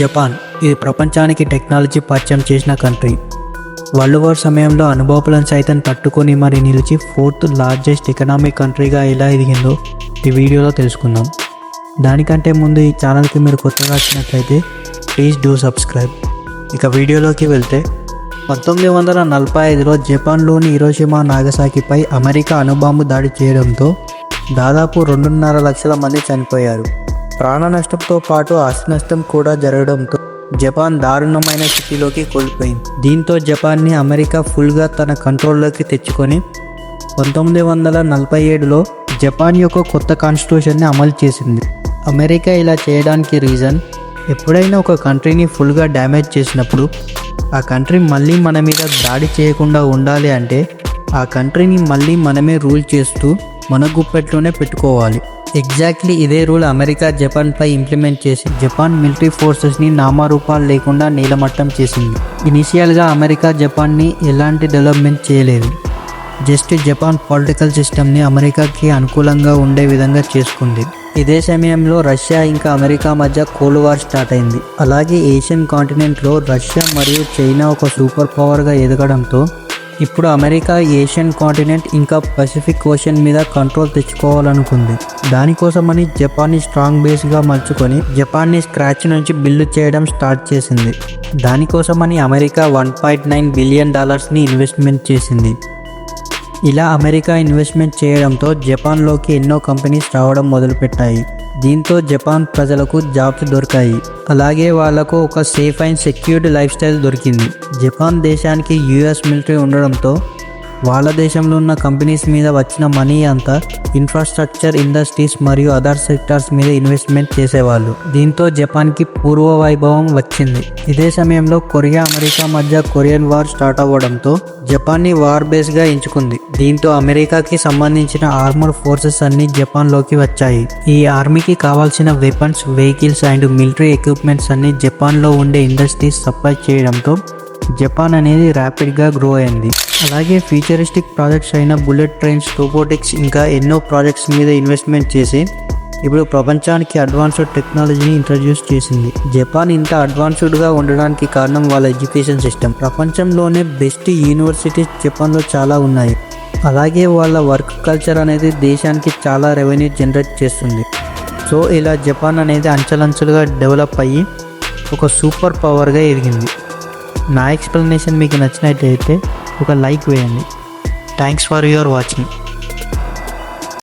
Japan ఇది ప్రపంచానికి technology పరిచయం చేసిన కంట్రీ. వరల్డ్ వార్ సమయంలో అనుభవాలను సైతం తట్టుకొని మరి నిలిచి ఫోర్త్ లార్జెస్ట్ ఎకనామిక్ కంట్రీగా ఎలా ఎదిగిందో ఈ వీడియోలో తెలుసుకుందాం. దానికంటే ముందు ఈ ఛానల్కి మీరు కొత్తగా వచ్చినట్లయితే ప్లీజ్ డూ సబ్స్క్రైబ్. ఇక వీడియోలోకి వెళ్తే పంతొమ్మిది వందల నలభై ఐదులో జపాన్లోని ఇరోషిమా నాగసాకిపై అమెరికా అణుబాంబు దాడి చేయడంతో దాదాపు రెండున్నర లక్షల మంది చనిపోయారు. ప్రాణ నష్టంతో పాటు ఆస్తి నష్టం కూడా జరగడంతో జపాన్ దారుణమైన స్థితిలోకి కోల్పోయింది. దీంతో జపాన్ని అమెరికా ఫుల్గా తన కంట్రోల్లోకి తెచ్చుకొని పంతొమ్మిది వందల నలభై ఏడులో జపాన్ యొక్క కొత్త కాన్స్టిట్యూషన్ని అమలు చేసింది. అమెరికా ఇలా చేయడానికి రీజన్ ఎప్పుడైనా ఒక కంట్రీని ఫుల్గా డ్యామేజ్ చేసినప్పుడు ఆ కంట్రీ మళ్ళీ మన మీద దాడి చేయకుండా ఉండాలి అంటే ఆ కంట్రీని మళ్ళీ మనమే రూల్ చేస్తూ మన గుప్పెట్లోనే పెట్టుకోవాలి. ఎగ్జాక్ట్లీ ఇదే రూల్ అమెరికా జపాన్పై ఇంప్లిమెంట్ చేసి జపాన్ మిలిటరీ ఫోర్సెస్ని నామారూపాలు లేకుండా నీలమట్టం చేసింది. ఇనిషియల్గా అమెరికా జపాన్ని ఎలాంటి డెవలప్మెంట్ చేయలేదు. జస్ట్ జపాన్ పొలిటికల్ సిస్టమ్ని అమెరికాకి అనుకూలంగా ఉండే విధంగా చేసుకుంది. ఇదే సమయంలో రష్యా ఇంకా అమెరికా మధ్య కోల్డ్ వార్ స్టార్ట్ అయింది. అలాగే ఏషియన్ కాంటినెంట్లో రష్యా మరియు చైనా ఒక సూపర్ పవర్గా ఎదగడంతో ఇప్పుడు అమెరికా ఏషియన్ కాంటినెంట్ ఇంకా పసిఫిక్ ఓషన్ మీద కంట్రోల్ తెచ్చుకోవాలనుకుంది. దానికోసమని జపాన్ని స్ట్రాంగ్ బేస్గా మలుచుకొని జపాన్ని స్క్రాచ్ నుంచి బిల్డ్ చేయడం స్టార్ట్ చేసింది. దానికోసమని America one point nine billion డాలర్స్ని investment చేసింది. ఇలా అమెరికా ఇన్వెస్ట్మెంట్ చేయడంతో జపాన్లోకి ఎన్నో కంపెనీస్ రావడం మొదలుపెట్టాయి. దీంతో జపాన్ ప్రజలకు జాబ్స్ దొరికాయి. అలాగే వాళ్ళకు ఒక safe and secured lifestyle దొరికింది. జపాన్ దేశానికి యుఎస్ మిలిటరీ ఉండడంతో వాళ్ళ దేశంలో ఉన్న కంపెనీస్ మీద వచ్చిన మనీ అంతా ఇన్ఫ్రాస్ట్రక్చర్ ఇండస్ట్రీస్ మరియు అదర్ సెక్టార్స్ మీద ఇన్వెస్ట్మెంట్ చేసేవాళ్ళు. దీంతో జపాన్కి పూర్వ వైభవం వచ్చింది. ఇదే సమయంలో కొరియా అమెరికా మధ్య కొరియన్ వార్ స్టార్ట్ అవ్వడంతో జపాన్ని వార్ బేస్గా ఎంచుకుంది. దీంతో అమెరికాకి సంబంధించిన ఆర్మర్ ఫోర్సెస్ అన్ని జపాన్లోకి వచ్చాయి. ఈ ఆర్మీకి కావాల్సిన weapons vehicles and military equipments అన్ని జపాన్లో ఉండే ఇండస్ట్రీస్ సప్లై చేయడంతో జపాన్ అనేది ర్యాపిడ్గా గ్రో అయింది. అలాగే ఫ్యూచరిస్టిక్ ప్రాజెక్ట్స్ అయిన బుల్లెట్ ట్రైన్స్ రోబోటిక్స్ ఇంకా ఎన్నో ప్రాజెక్ట్స్ మీద ఇన్వెస్ట్మెంట్ చేసి ఇప్పుడు ప్రపంచానికి అడ్వాన్స్డ్ టెక్నాలజీని ఇంట్రడ్యూస్ చేసింది. జపాన్ ఇంత అడ్వాన్స్డ్గా ఉండడానికి కారణం వాళ్ళ ఎడ్యుకేషన్ సిస్టమ్ ప్రపంచంలోనే బెస్ట్ యూనివర్సిటీస్ జపాన్లో చాలా ఉన్నాయి. అలాగే వాళ్ళ వర్క్ కల్చర్ అనేది దేశానికి చాలా రెవెన్యూ జనరేట్ చేస్తుంది. సో ఇలా జపాన్ అనేది అంచెలంచెలుగా డెవలప్ అయ్యి ఒక సూపర్ పవర్గా ఎదిగింది. నా ఎక్స్ప్లెనేషన్ మీకు నచ్చినట్లయితే ఒక లైక్ వేయండి. Thanks for your watching